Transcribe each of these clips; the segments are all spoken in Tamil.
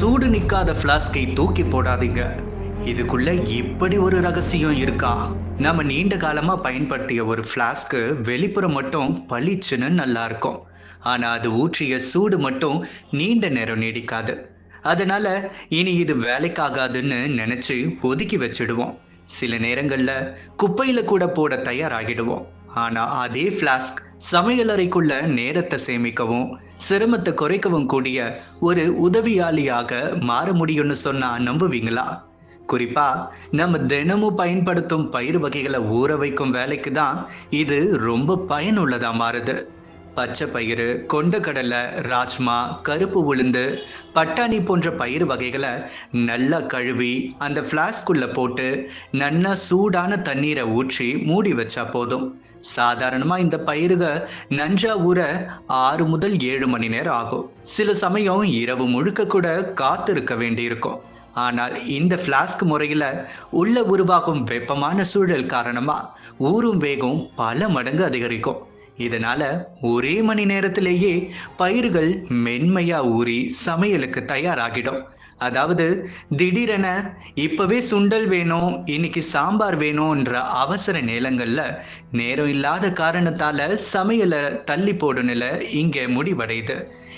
சூடு நிற்காத ஃப்ளாஸ்கை தூக்கி போடாதீங்க. இதுக்குள்ள இப்படி ஒரு ரகசியம் இருக்கா? நம்ம நீண்ட காலமா பயன்படுத்திய ஒரு ஃப்ளாஸ்க்கு வெளிப்புறம் மட்டும் பளிச்சுன்னு நல்லா இருக்கும். ஆனா அது ஊற்றிய சூடு மட்டும் நீண்ட நேரம் நீடிக்காது. அதனால இனி இது வேலைக்காகாதுன்னு நினைச்சு ஒதுக்கி வச்சிடுவோம். சில நேரங்கள்ல குப்பையில கூட போட தயாராகிடுவோம். ஆனா அதே ஃப்ளாஸ்க் சமையலறைக்குள்ள நேரத்தை சேமிக்கவும் சிரமத்தை குறைக்கவும் கூடிய ஒரு உதவியாளியாக மாற முடியும்னு சொன்னா நம்புவீங்களா? குறிப்பா நம்ம தினமும் பயன்படுத்தும் பயிர் வகைகளை ஊற வைக்கும் வேலைக்கு தான் இது ரொம்ப பயனுள்ளதா மாறுது. பச்சை பயிறு கொண்டக்கடலை ராஜ்மா கருப்பு உளுந்து பட்டாணி போன்ற பயிர் வகைகளை நல்லா கழுவி அந்த ஃப்ளாஸ்குள்ளே போட்டு நல்லா சூடான தண்ணீரை ஊற்றி மூடி வச்சா போதும். சாதாரணமாக இந்த பயிருக நஞ்சா ஊற ஆறு முதல் ஏழு மணி நேரம் ஆகும். சில சமயம் இரவு முழுக்க கூட காத்திருக்க வேண்டியிருக்கும். ஆனால் இந்த ஃப்ளாஸ்க் முறையில் உள்ள உருவாகும் வெப்பமான சூழல் காரணமாக ஊறும் வேகம் பல மடங்கு அதிகரிக்கும். இதனால ஒரே மணி நேரத்திலேயே பயிர்கள் மென்மையா ஊறி சமையலுக்கு தயாராகிடும். அதாவது திடீரென இப்பவே சுண்டல் வேணும் இன்னைக்கு சாம்பார் வேணும்ன்ற அவசர நேரங்கள்ல நேரம் இல்லாத காரணத்தால சமையலை தள்ளி போடும் நிலை இங்க முடிவடையுது.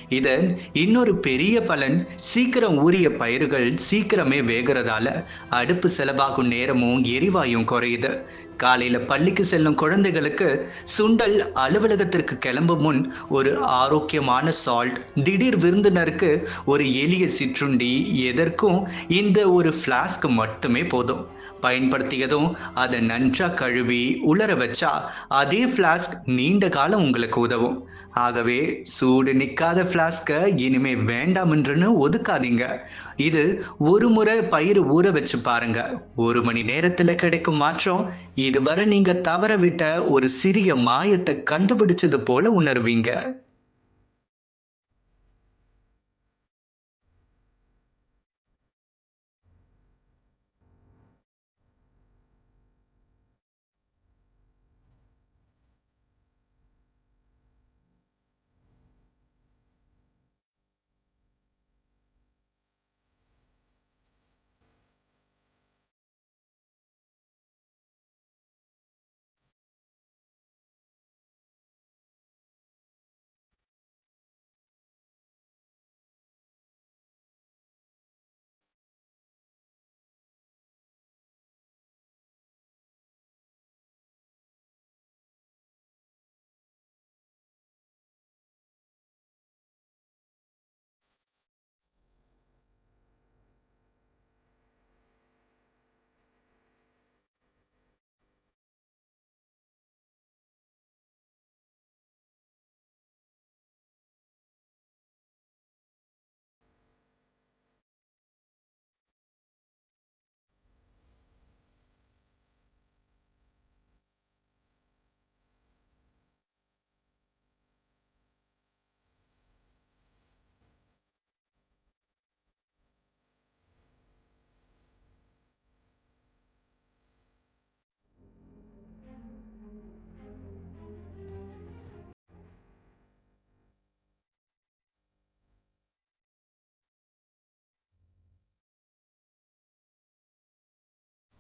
இதன் இன்னொரு பெரிய பலன் சீக்கிரம் ஊறிய பயிர்கள் சீக்கிரமே வேகிறதால அடுப்பு செலவாகும் நேரமும் எரிவாயும் குறையுது. காலையில பள்ளிக்கு செல்லும் குழந்தைகளுக்கு சுண்டல் அலுவலகத்திற்கு கிளம்பும் முன் ஒரு ஆரோக்கியமான சால்ட் திடீர் விருந்தினருக்கு ஒரு எளிய சிற்றுண்டி எதற்கும் இந்த ஒரு ஃப்ளாஸ்க் மட்டுமே போதும். பயன்படுத்தியதும் அதை நன்றாக கழுவி உலர வச்சா அதே ஃப்ளாஸ்க் நீண்ட காலம் உங்களுக்கு உதவும். ஆகவே சூடு நிற்காத ஃப்ளாஸ்கை இனிமே வேண்டாமென்றுன்னு ஒதுக்காதீங்க. இது ஒரு முறை பயிர் ஊற வச்சு பாருங்க. ஒரு மணி நேரத்தில் கிடைக்கும் மாற்றம். இதுவரை நீங்க தவற விட்ட ஒரு சிறிய மாயத்தை கண்டுபிடிச்சது போல உணர்வீங்க.